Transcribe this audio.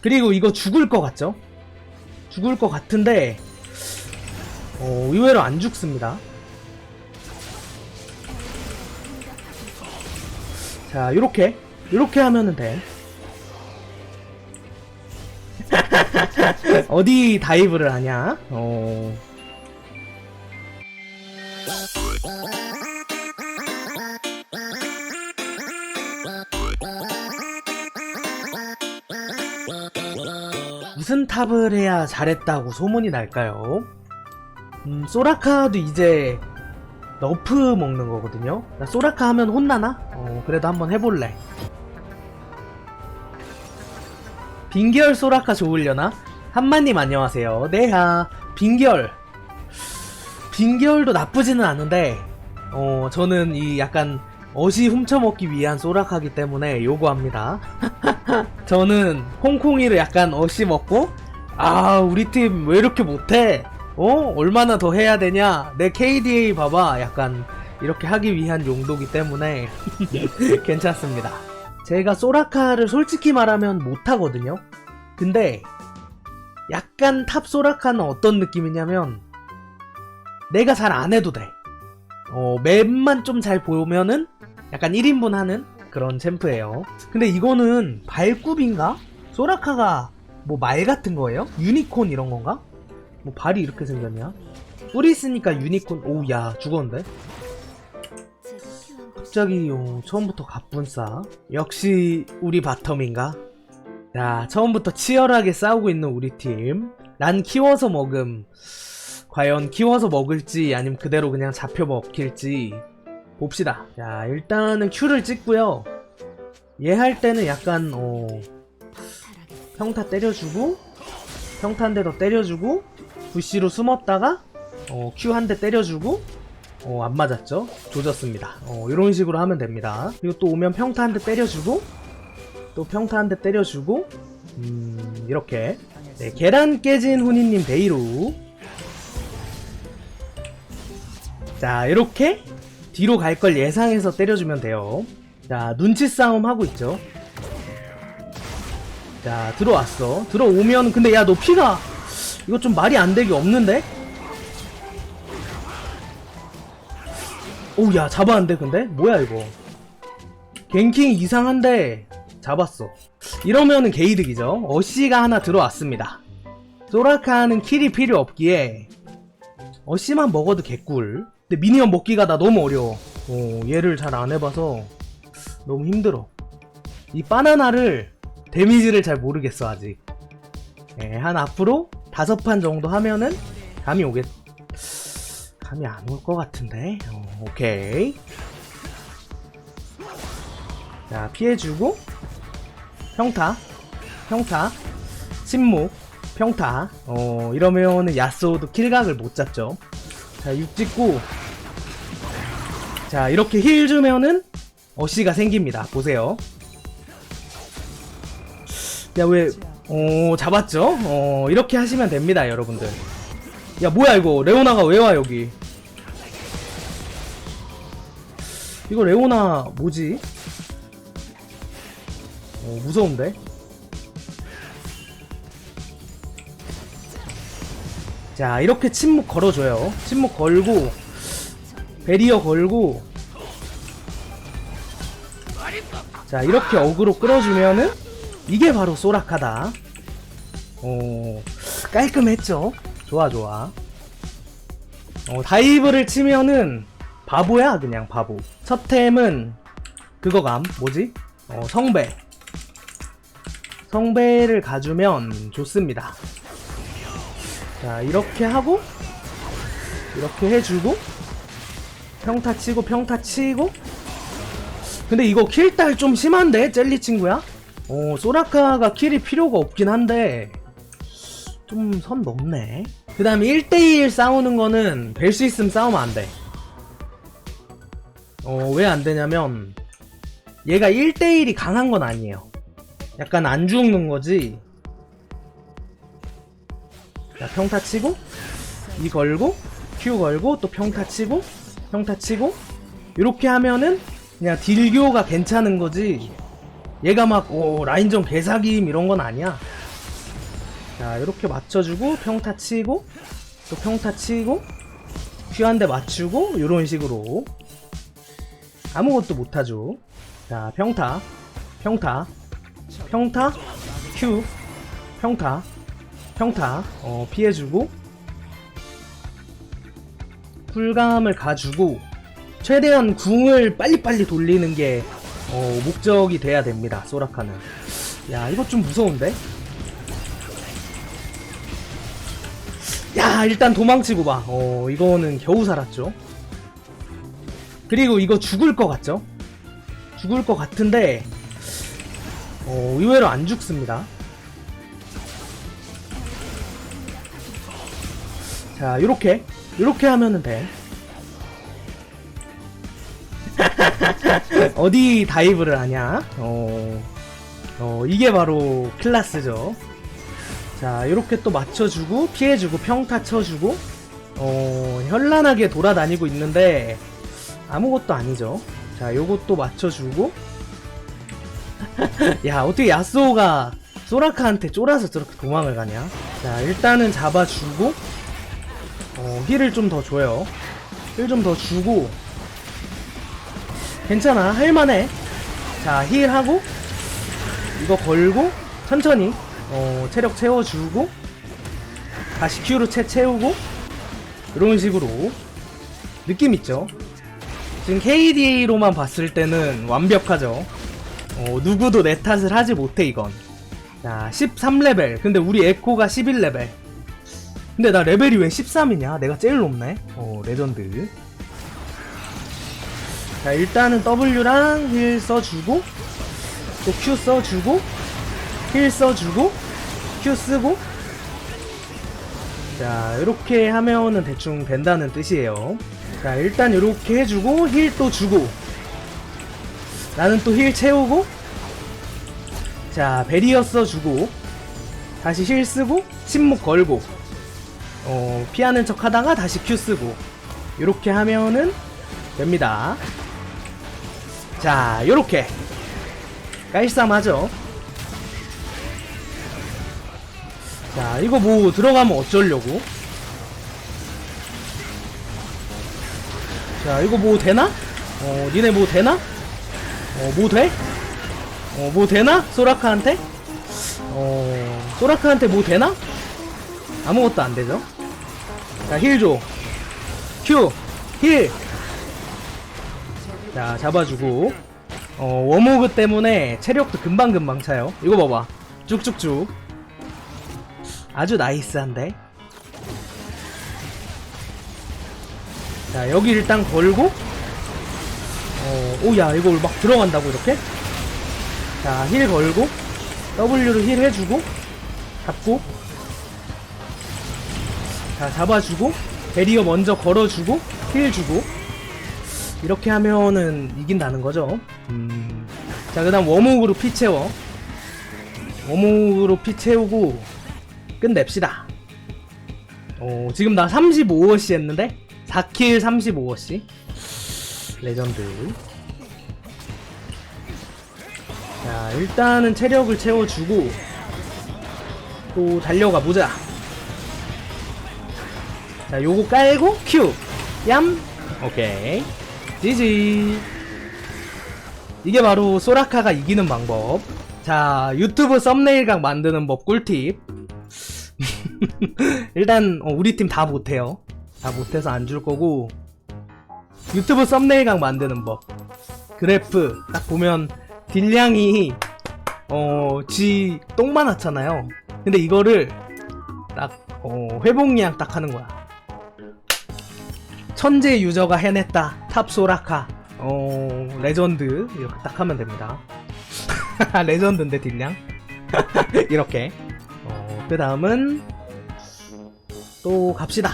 그리고 이거 죽을 것 같죠? 죽을 것 같은데 어, 의외로 안 죽습니다. 자, 요렇게 요렇게 하면은 돼. 어디 다이브를 하냐? 어. 무슨 탑을 해야 잘했다고 소문이 날까요? 음, 소라카도 이제 너프 먹는 거거든요. 나 소라카 하면 혼나나? 어, 그래도 한번 해볼래. 빙결 소라카 좋으려나? 한마님 안녕하세요. 네하. 빙결. 빙결도 나쁘지는 않은데, 어, 저는 이 약간 어시 훔쳐먹기 위한 소라카기 때문에 요구합니다. 저는 홍콩이를 약간 어시 먹고, 아, 우리 팀 왜 이렇게 못해? 어? 얼마나 더 해야 되냐? 내 KDA 봐봐. 약간 이렇게 하기 위한 용도기 때문에 괜찮습니다. 제가 소라카를 솔직히 말하면 못하거든요. 근데 약간 탑 소라카는 어떤 느낌이냐면 내가 잘 안 해도 돼. 어, 맵만 좀 잘 보면은 약간 1인분 하는 그런 챔프예요. 근데 이거는 발굽인가? 소라카가 뭐 말 같은 거예요? 유니콘 이런 건가? 뭐 발이 이렇게 생겼냐? 뿔이 있으니까 유니콘 오우 야 죽었는데? 갑자기 어, 처음부터 갑분싸 역시 우리 바텀인가? 자 처음부터 치열하게 싸우고 있는 우리 팀난 키워서 먹음 과연 키워서 먹을지 아니면 그대로 그냥 잡혀 먹힐지 봅시다 자 일단은 Q를 찍고요 얘 할 때는 약간 어 평타 때려주고 평타 한 대 더 때려주고 부시로 숨었다가 어, Q 한 대 때려주고 어, 안 맞았죠? 조졌습니다. 어, 이런 식으로 하면 됩니다. 그리고 또 오면 평타 한 대 때려주고 또 평타 한 대 때려주고 음, 이렇게 네, 계란 깨진 훈이님 데이로 자 이렇게 뒤로 갈 걸 예상해서 때려주면 돼요. 자 눈치 싸움 하고 있죠. 자 들어왔어. 들어오면 근데 야 너 피가 이거 좀 말이 안 되게 없는데? 오야 잡았는데 근데? 뭐야 이거 갱킹 이상한데 잡았어 이러면은 게이득이죠 어씨가 하나 들어왔습니다 소라카는 킬이 필요 없기에 어씨만 먹어도 개꿀 근데 미니언 먹기가 나 너무 어려워. 어, 얘를 잘 안 해봐서 너무 힘들어. 이 바나나를 데미지를 잘 모르겠어 아직. 예, 한 앞으로 다섯 판 정도 하면은 감이 오겠 감이 안 올 것 같은데? 어, 오케이. 자 피해주고 평타 평타 침묵 평타. 어 이러면은 야스오도 킬각을 못 잡죠 자 6 찍고 자 이렇게 힐 주면은 어시가 생깁니다 보세요 야 왜 어, 잡았죠? 어, 이렇게 하시면 됩니다, 여러분들. 야, 뭐야, 이거. 레오나가 왜 와, 여기? 이거 레오나, 뭐지? 어, 무서운데? 자, 이렇게 침묵 걸어줘요. 침묵 걸고, 베리어 걸고, 자, 이렇게 어그로 끌어주면은, 이게 바로 소라카다. 오, 깔끔했죠? 좋아, 좋아. 어, 다이브를 치면은 바보야, 그냥 바보. 첫 템은 그거감, 뭐지? 어, 성배. 성배를 가주면 좋습니다. 자, 이렇게 하고, 이렇게 해주고, 평타 치고, 평타 치고. 근데 이거 킬딸 좀 심한데, 젤리 친구야? 어, 소라카가 킬이 필요가 없긴 한데, 좀 선 넘네. 그 다음에 1대1 싸우는 거는 될수 있으면 싸우면 안 돼. 어, 왜 안 되냐면, 얘가 1대1이 강한 건 아니에요. 약간 안 죽는 거지. 자, 평타 치고, 이 걸고, Q 걸고, 또 평타 치고, 평타 치고, 이렇게 하면은, 그냥 딜교가 괜찮은 거지. 얘가 막, 오, 라인전 개사김 이런 건 아니야. 자 이렇게 맞춰주고 평타 치고 또 평타 치고 큐한대 맞추고 이런 식으로 아무것도 못하죠 자 평타 평타 평타 큐 평타 평타 어, 피해주고 쿨감을 가주고 최대한 궁을 빨리빨리 돌리는 게 어, 목적이 돼야 됩니다 소라카는 야 이거 좀 무서운데 야 일단 도망치고 봐. 어 이거는 겨우 살았죠. 그리고 이거 죽을 것 같죠? 죽을 것 같은데 어 의외로 안 죽습니다. 자 요렇게 요렇게 하면은 돼. 어디 다이브를 하냐? 어, 어 이게 바로 클라스죠. 자, 이렇게 또 맞춰주고, 피해주고, 평타 쳐주고, 어, 현란하게 돌아다니고 있는데, 아무것도 아니죠. 자, 요것도 맞춰주고, 야, 어떻게 야스오가 소라카한테 쫄아서 저렇게 도망을 가냐? 자, 일단은 잡아주고, 어, 힐을 좀 더 줘요. 힐 좀 더 주고, 괜찮아, 할만해. 자, 힐하고, 이거 걸고, 천천히, 어, 체력 채워주고 다시 Q로 채 채우고 이런 식으로. 느낌 있죠? 지금 KDA로만 봤을 때는 완벽하죠? 어, 누구도 내 탓을 하지 못해 이건. 자 13레벨. 근데 우리 에코가 11레벨 근데 나 레벨이 왜 13이냐? 내가 제일 높네. 어 레전드. 자 일단은 W랑 힐 써주고 또 Q 써주고 힐 써주고 Q 쓰고. 자 이렇게 하면은 대충 된다는 뜻이에요. 자 일단 이렇게 해주고 힐 또 주고. 나는 또 힐 채우고. 자 베리어 써주고. 다시 힐 쓰고 침묵 걸고 어 피하는 척 하다가 다시 Q 쓰고 이렇게 하면은 됩니다 자 요렇게 깔쌈하죠 자, 이거 뭐 들어가면 어쩌려고? 자, 이거 뭐 되나? 어, 니네 뭐 되나? 어, 뭐 돼? 어, 뭐 되나? 소라카한테? 어, 소라카한테 뭐 되나? 아무것도 안 되죠? 자, 힐 줘. 큐! 힐! 자, 잡아주고. 어, 워모그 때문에 체력도 금방금방 차요. 이거 봐봐. 쭉쭉쭉. 아주 나이스한데 자 여기 일단 걸고 어, 오야 이거 막 들어간다고 이렇게 자 힐 걸고 W로 힐 해주고 잡고 자 잡아주고 베리어 먼저 걸어주고 힐 주고 이렇게 하면은 이긴다는 거죠 음. 자 그 다음 워목으로 피 채워 워목으로 피 채우고 끝냅시다. 어, 지금 나 35워시 했는데 4킬 35워시 레전드. 자, 일단은 체력을 채워주고 또 달려가 보자. 자, 요거 깔고 큐. 얌. 오케이. 지지. 이게 바로 소라카가 이기는 방법. 자, 유튜브 썸네일 각 만드는 법 꿀팁. 일단 어, 우리 팀 다 못해요. 다 못해서 안 줄 거고 유튜브 썸네일 각 만드는 법 그래프 딱 보면 딜량이 어 지 똥만 하잖아요. 근데 이거를 딱 어, 회복량 딱 하는 거야. 천재 유저가 해냈다. 탑 소라카. 어 레전드. 이렇게 딱 하면 됩니다. 레전드인데 딜량? 이렇게. 어, 그 다음은 또 갑시다.